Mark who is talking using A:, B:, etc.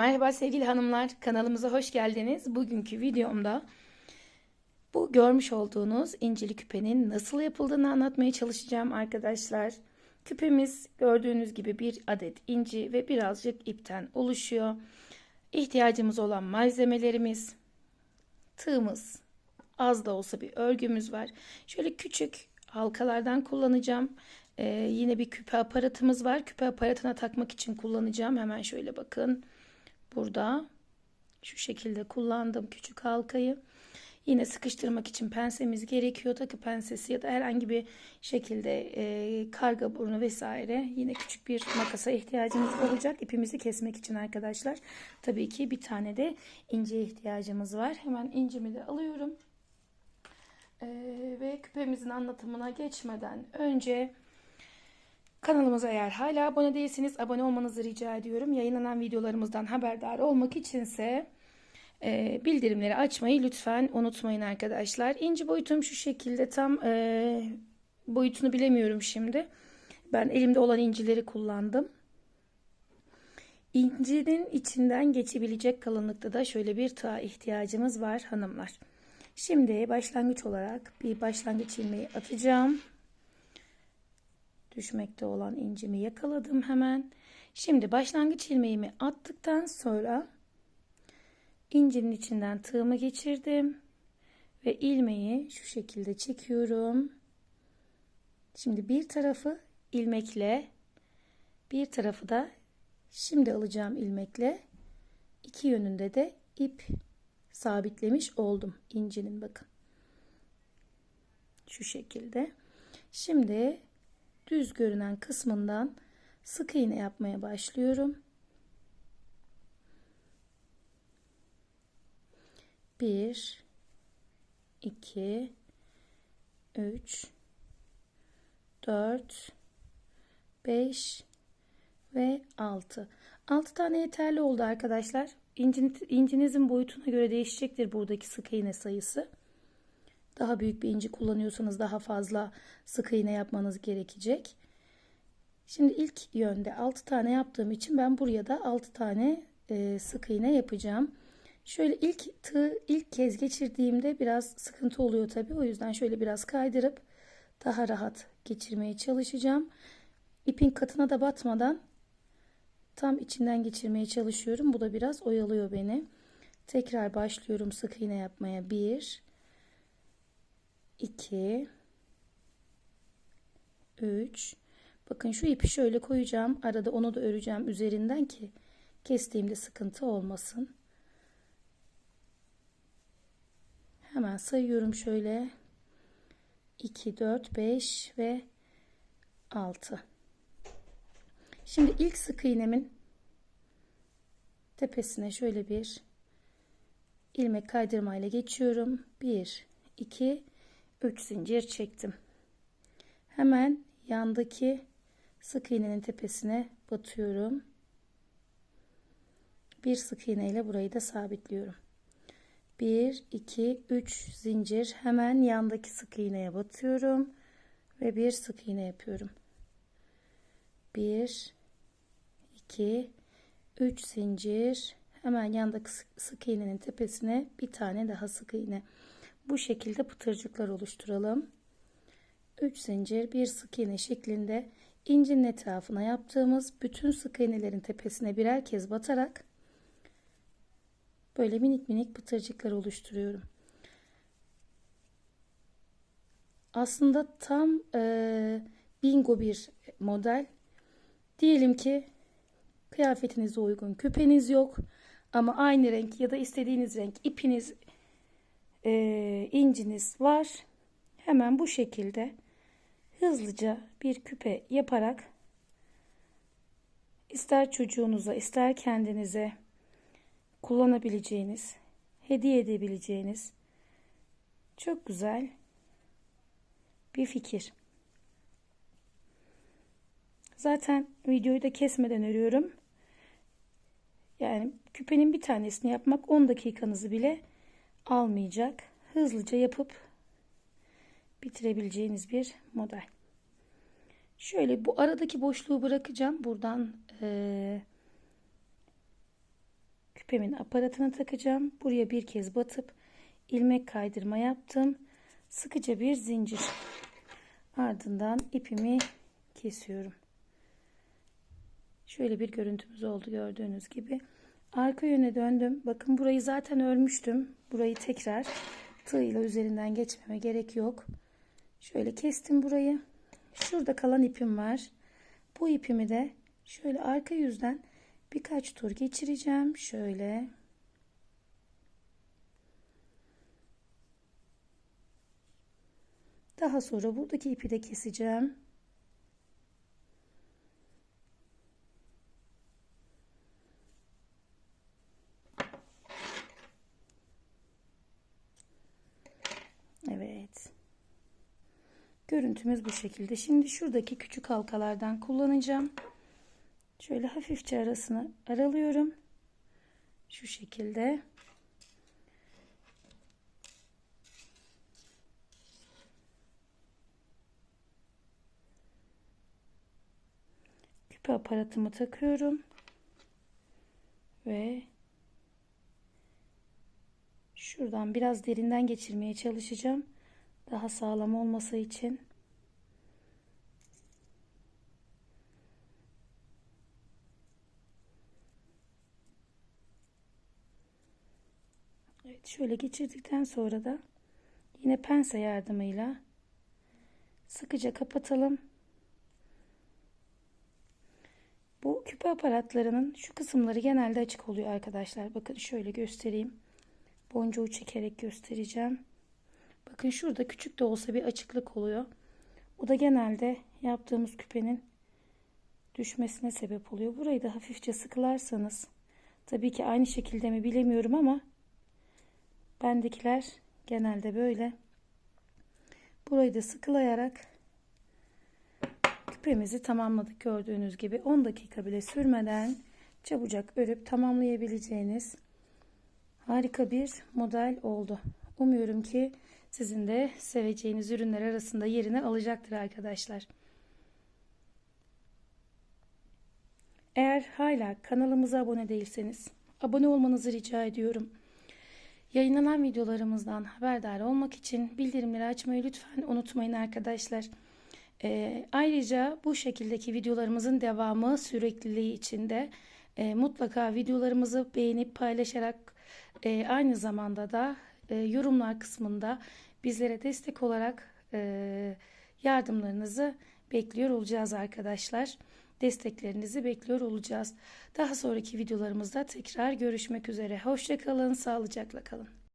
A: Merhaba sevgili hanımlar, kanalımıza hoş geldiniz. Bugünkü videomda bu görmüş olduğunuz incili küpenin nasıl yapıldığını anlatmaya çalışacağım arkadaşlar. Küpemiz gördüğünüz gibi bir adet inci ve birazcık ipten oluşuyor. İhtiyacımız olan malzemelerimiz, tığımız, az da olsa bir örgümüz var. Şöyle küçük halkalardan kullanacağım. Ee, yine bir küpe aparatımız var. Küpe aparatına takmak için kullanacağım. Hemen şöyle bakın. Burada şu şekilde kullandım küçük halkayı. Yine sıkıştırmak için pensemiz gerekiyor. Takı pensesi ya da herhangi bir şekilde e, karga burnu vesaire. Yine küçük bir makasa ihtiyacımız olacak. ipimizi kesmek için arkadaşlar. Tabii ki bir tane de ince ihtiyacımız var. Hemen incimi de alıyorum. E, ve küpemizin anlatımına geçmeden önce Kanalımıza eğer hala abone değilseniz abone olmanızı rica ediyorum. Yayınlanan videolarımızdan haberdar olmak içinse e, bildirimleri açmayı lütfen unutmayın arkadaşlar. İnci boyutum şu şekilde tam e, boyutunu bilemiyorum şimdi. Ben elimde olan incileri kullandım. İncinin içinden geçebilecek kalınlıkta da şöyle bir tığa ihtiyacımız var hanımlar. Şimdi başlangıç olarak bir başlangıç ilmeği atacağım düşmekte olan incimi yakaladım hemen. Şimdi başlangıç ilmeğimi attıktan sonra incinin içinden tığımı geçirdim ve ilmeği şu şekilde çekiyorum. Şimdi bir tarafı ilmekle bir tarafı da şimdi alacağım ilmekle iki yönünde de ip sabitlemiş oldum incinin bakın. Şu şekilde. Şimdi düz görünen kısmından sık iğne yapmaya başlıyorum. Bir, iki, üç, dört, beş ve altı. Altı tane yeterli oldu arkadaşlar. İncin, incinizin boyutuna göre değişecektir buradaki sık iğne sayısı. Daha büyük bir inci kullanıyorsanız daha fazla sık iğne yapmanız gerekecek. Şimdi ilk yönde 6 tane yaptığım için ben buraya da 6 tane e, sık iğne yapacağım. Şöyle ilk tığ ilk kez geçirdiğimde biraz sıkıntı oluyor tabii. O yüzden şöyle biraz kaydırıp daha rahat geçirmeye çalışacağım. İpin katına da batmadan tam içinden geçirmeye çalışıyorum. Bu da biraz oyalıyor beni. Tekrar başlıyorum sık iğne yapmaya. 1 2 3 Bakın şu ipi şöyle koyacağım. Arada onu da öreceğim üzerinden ki kestiğimde sıkıntı olmasın. Hemen sayıyorum şöyle. 2 4 5 ve 6. Şimdi ilk sık iğnemin tepesine şöyle bir ilmek kaydırmayla geçiyorum. 1 2 3 zincir çektim. Hemen yandaki sık iğnenin tepesine batıyorum. Bir sık iğne ile burayı da sabitliyorum. 1 2 3 zincir hemen yandaki sık iğneye batıyorum ve bir sık iğne yapıyorum. 1 2 3 zincir hemen yandaki sık iğnenin tepesine bir tane daha sık iğne. Bu şekilde pıtırcıklar oluşturalım. 3 zincir bir sık iğne şeklinde incinin etrafına yaptığımız bütün sık iğnelerin tepesine birer kez batarak böyle minik minik pıtırcıklar oluşturuyorum. Aslında tam e, bingo bir model. Diyelim ki kıyafetinize uygun küpeniz yok ama aynı renk ya da istediğiniz renk ipiniz e, inciniz var. Hemen bu şekilde hızlıca bir küpe yaparak ister çocuğunuza ister kendinize kullanabileceğiniz, hediye edebileceğiniz çok güzel bir fikir. Zaten videoyu da kesmeden örüyorum. Yani küpenin bir tanesini yapmak 10 dakikanızı bile almayacak. Hızlıca yapıp bitirebileceğiniz bir model. Şöyle bu aradaki boşluğu bırakacağım. Buradan e, küpemin aparatını takacağım. Buraya bir kez batıp ilmek kaydırma yaptım. Sıkıca bir zincir. Ardından ipimi kesiyorum. Şöyle bir görüntümüz oldu gördüğünüz gibi. Arka yöne döndüm. Bakın burayı zaten örmüştüm. Burayı tekrar tığ ile üzerinden geçmeme gerek yok. Şöyle kestim burayı. Şurada kalan ipim var. Bu ipimi de şöyle arka yüzden birkaç tur geçireceğim. Şöyle. Daha sonra buradaki ipi de keseceğim. Evet. Görüntümüz bu şekilde. Şimdi şuradaki küçük halkalardan kullanacağım. Şöyle hafifçe arasını aralıyorum. Şu şekilde. Küpe aparatımı takıyorum. Ve şuradan biraz derinden geçirmeye çalışacağım. Daha sağlam olması için. Evet şöyle geçirdikten sonra da yine pense yardımıyla sıkıca kapatalım. Bu küpe aparatlarının şu kısımları genelde açık oluyor arkadaşlar. Bakın şöyle göstereyim. Boncuğu çekerek göstereceğim. Bakın şurada küçük de olsa bir açıklık oluyor. O da genelde yaptığımız küpenin düşmesine sebep oluyor. Burayı da hafifçe sıkılarsanız tabii ki aynı şekilde mi bilemiyorum ama bendekiler genelde böyle. Burayı da sıkılayarak küpemizi tamamladık gördüğünüz gibi 10 dakika bile sürmeden çabucak örüp tamamlayabileceğiniz harika bir model oldu. Umuyorum ki sizin de seveceğiniz ürünler arasında yerini alacaktır arkadaşlar. Eğer hala kanalımıza abone değilseniz abone olmanızı rica ediyorum. Yayınlanan videolarımızdan haberdar olmak için bildirimleri açmayı lütfen unutmayın arkadaşlar. E, ayrıca bu şekildeki videolarımızın devamı sürekliliği içinde e, mutlaka videolarımızı beğenip paylaşarak e, aynı zamanda da e, yorumlar kısmında bizlere destek olarak e, yardımlarınızı bekliyor olacağız arkadaşlar. Desteklerinizi bekliyor olacağız. Daha sonraki videolarımızda tekrar görüşmek üzere. Hoşçakalın, sağlıcakla kalın.